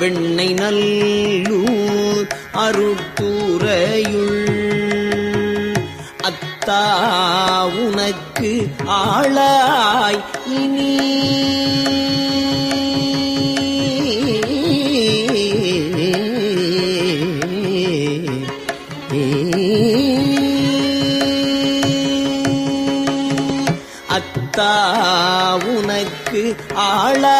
வெண்ணை நல்லூர் அருட்டுறையுள் அத்தா உனக்கு ஆளாய் இனி. அத்தா உனக்கு ஆளாயினி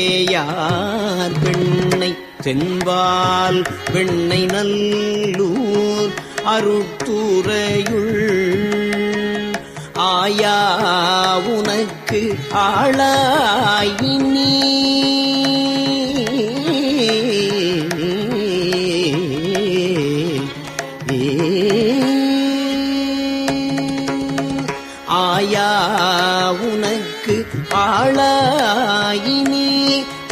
வேயார் பெண்ணை தென்பால் பெண்ணை நல்லூர் அருட்டுறையுள் ஆயா உனக்கு ஆளாயினி. ஆயா உனக்கு ஆளா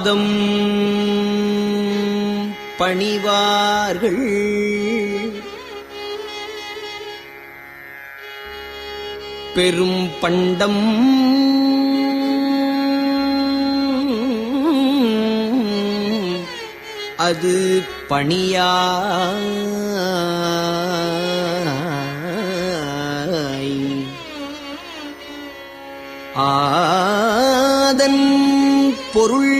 பாதம் பணிவார்கள். பெரும் பண்டம் அது பணியா ஆதன் பொருள்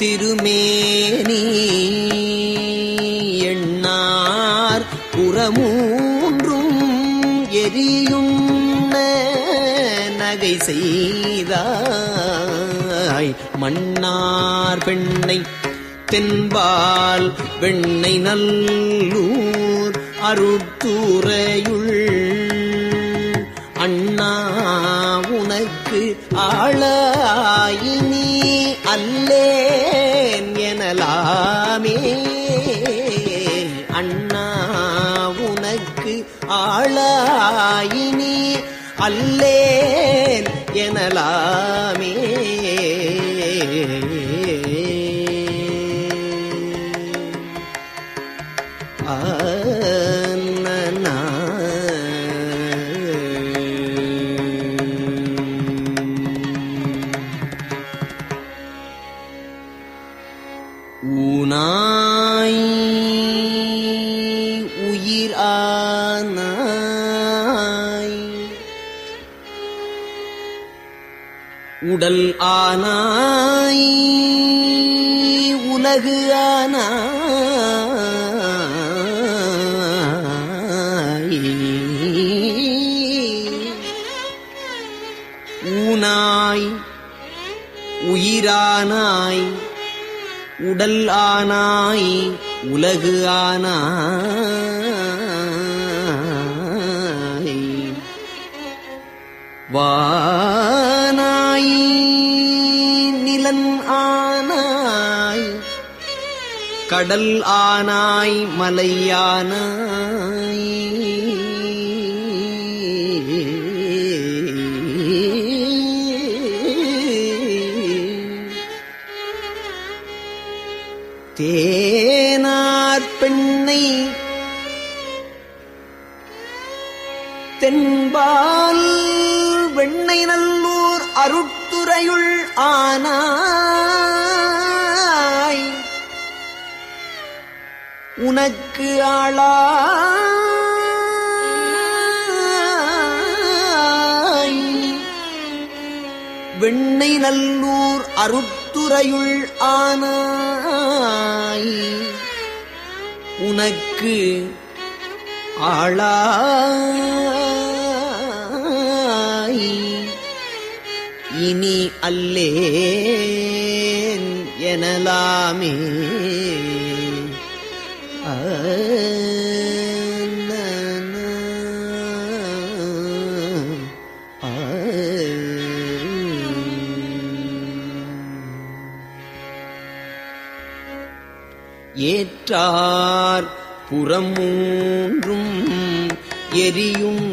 திருமேனி எண்ணார் புறமூன்றும் எரியும் நகை செய்தாய் மன்னார் பெண்ணை தென்பால் வெண்ணை நல்லூர் அருட்டுறையுள் அண்ணா உனக்கு ஆளாயி அண்ணலாமே அண்ணா உனக்கு ஆளாயினி அல்லேன் எனலாமே. உயிர் ஆனாய் உடல் ஆனாய் உலகு ஆனாய் ஊனாய் உயிரானாய் உடல் ஆனாய் உலகு ஆனாய். வானாய் நிலன் ஆனாய். கடல் ஆனாய் மலையானாய் தேனார் பெண்ணை தென்பால் வெண்ணை நல்லூர் அருட்துறையுள் ஆனாய். உனக்கு ஆளா வெண்ணை நல்லூர் அருட்துறையுள் ஆனாய். உனக்கு ஆளாய். இனி அல்லேன் எனலாமே. ஏற்றார் புறமூன்றும் எரியும்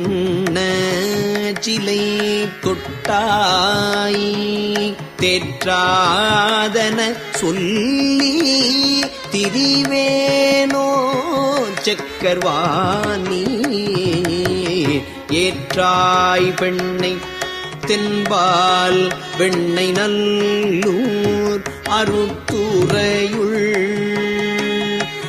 சிலை தொட்டாய் தேற்றாதன சொல்லி திரிவேனோ செக்கர்வாணி. ஏற்றாய் பெண்ணை தென்பால் வெண்ணை நல்லூர் அருத்துறையுள்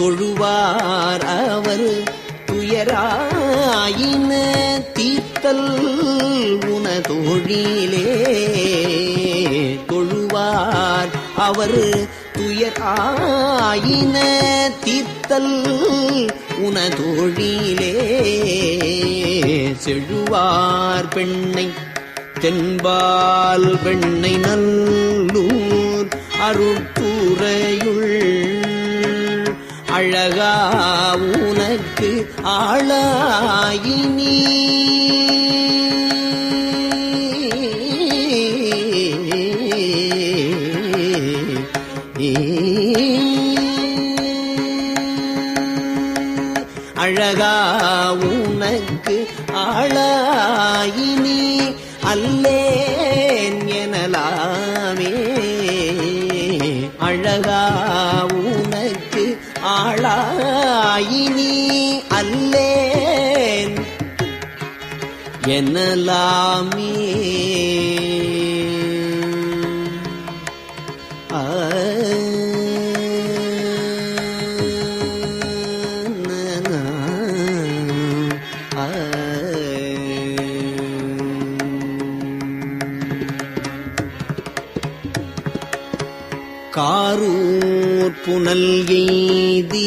தொழுவார் அவர். துயராயின தீர்த்தல் உனதொழிலே தொழுவார் அவர். துயராயின தீர்த்தல் உனதொழிலே செழுவார் பெண்ணை. தென்பால் பெண்ணை நல்லூர் அருட்டுறையுள் அழகா உனக்கு ஆளாயினி. எனலாமே காரூர் புனல் எய்தி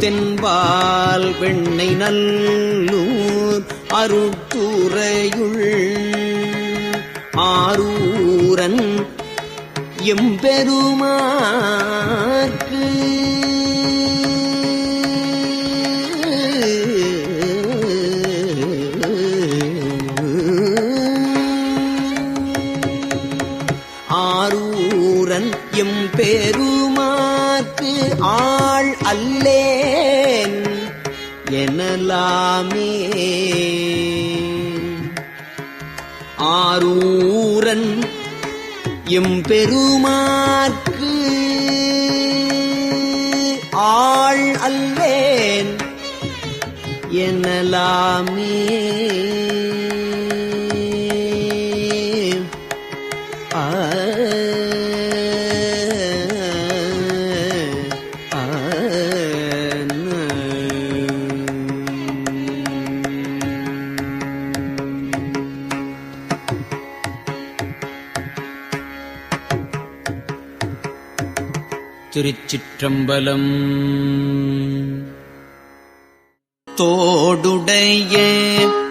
தென்பால் வெண்ணை நல்லூர் அருட்டுறையுள் ஆரூரன் எம்பெருமாற்கு ஆரூரன் எம்பெருமா எனக்கு ஆள் அல்லேன் எனலாமே. ஆரூரன் எம்பெருமாற்கு ஆள் அல்லேன் எனலாமே. திருச்சிற்றம்பலம். தோடுடைய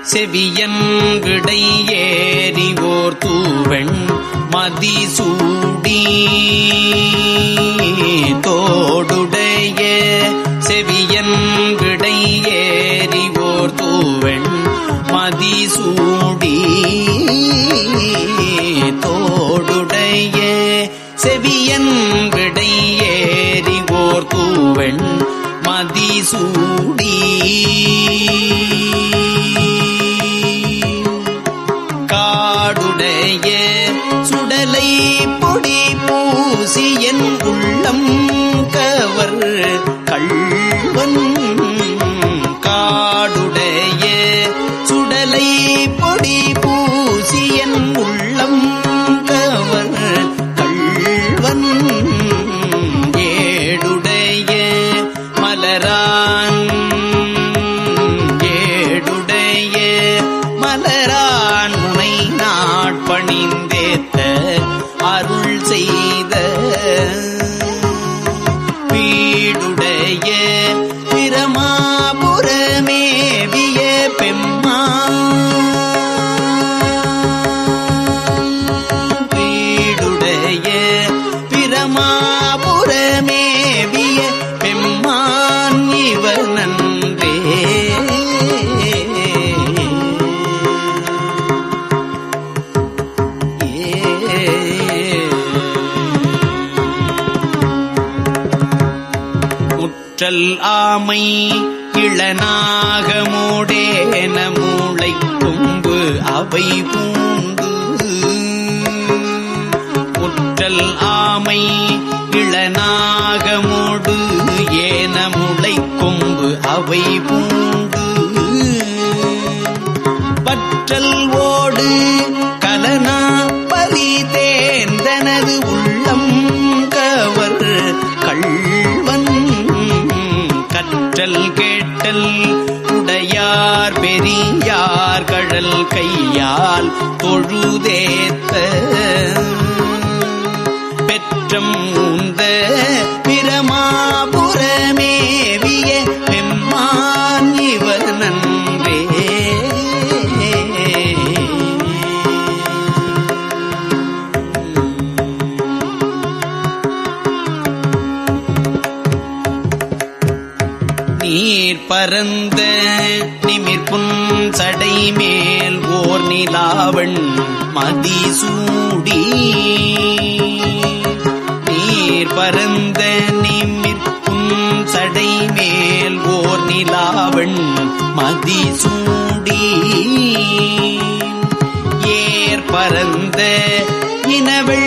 செவியன் விடை ஏறிவோர் தூவெண் மதிசூடி. தோடுடைய செவியன் விடை ஏறிவோர் தூவெண் மதிசூடி. தோடுடைய செவியன் மதிசூடி. மலரான் ஆமை இளநாகமோடேன மூளை கொம்பு அவை பூண்டு. முற்றல் ஆமை இளநாகமோடு ஏன முளை கொம்பு அவை பூண்டு. பற்றல் ஓடு கலனா பலி தேர்ந்தனது உள்ள கடல் உடையார் பெரியார் கடல் கையால் தொழுதேத்த பரந்த நிமிர்புன் சடை மேல் ஓர் நிலாவண் மதிசூடி. நீர் பரந்த நிமிர்புன் சடை மேல் ஓர் நிலாவண் மதிசூடி. ஏர் பரந்த இனவள்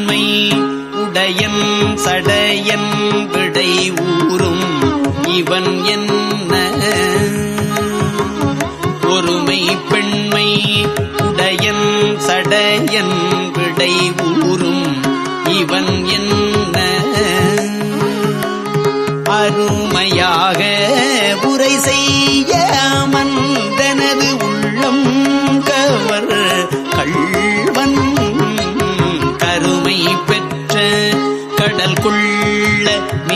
சடையன் விடை ஊரும் இவன் என்ன? ஒருமை பெண்மை உடையன் சடையன் விடை ஊரும் இவன் என்ன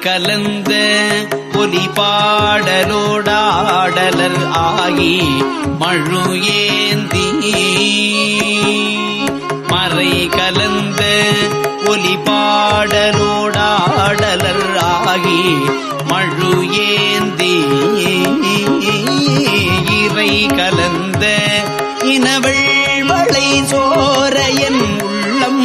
கலந்த ஒலி பாடலோடாடலர் ஆகி மழு ஏந்தி மறை கலந்த ஒலி பாடலோடாடலர் ஆகி மழு ஏந்தி இறை கலந்த இனவள் மழை சோரையன் உள்ளம்.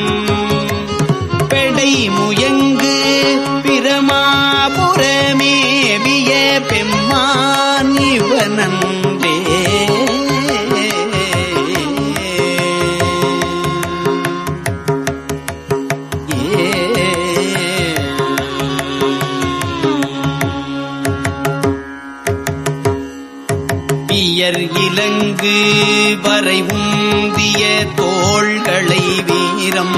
முயங்கு பிரமாபுரமேவிய பெம்மான் இவனன்றே. பியர் இலங்கு வரை உந்திய தோள்களை வீரம்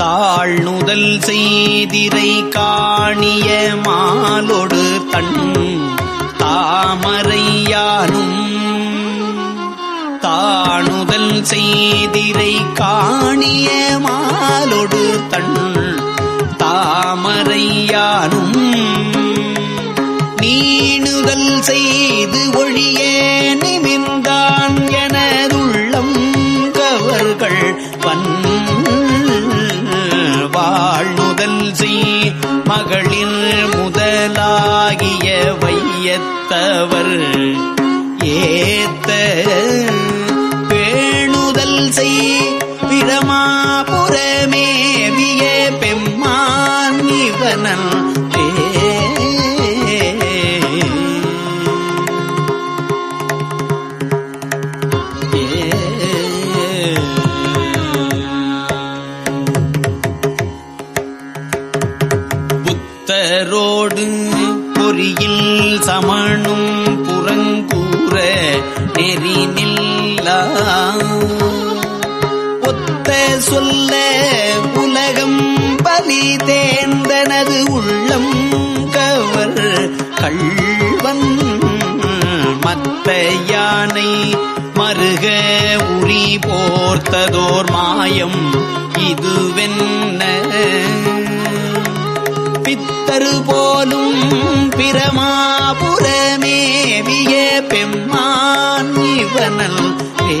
தாழ்நுதல் செய்திரை காணிய மாலொடு தன் தாமரையானும் தாணுதல் செய்திரை காணிய மாலொடு தன் தாமரையானும் நீணுதல் செய்து ஒழிய நிமிந்தான் எனதுள்ளம் கவர்கள் பன் வாழ்நுதல் செய் மகளிர் முதலாகிய வையத்தவர் ஏத்த போர்த்ததோர் மாயம் இதுவென்ன? பித்தரு போலும் பிரமாபுரமேவிய பெம்மான் இவனல் ஏ.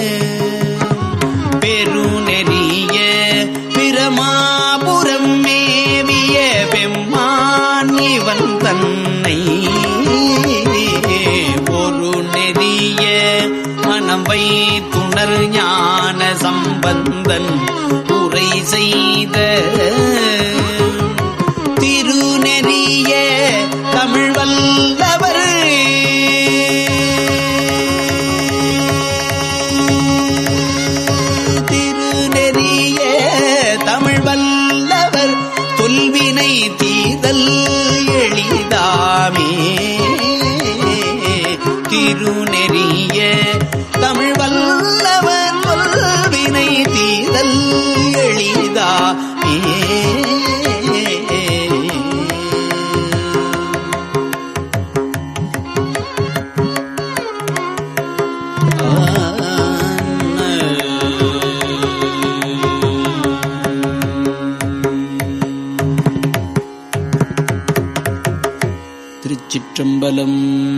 திருச்சிற்றம்பலம்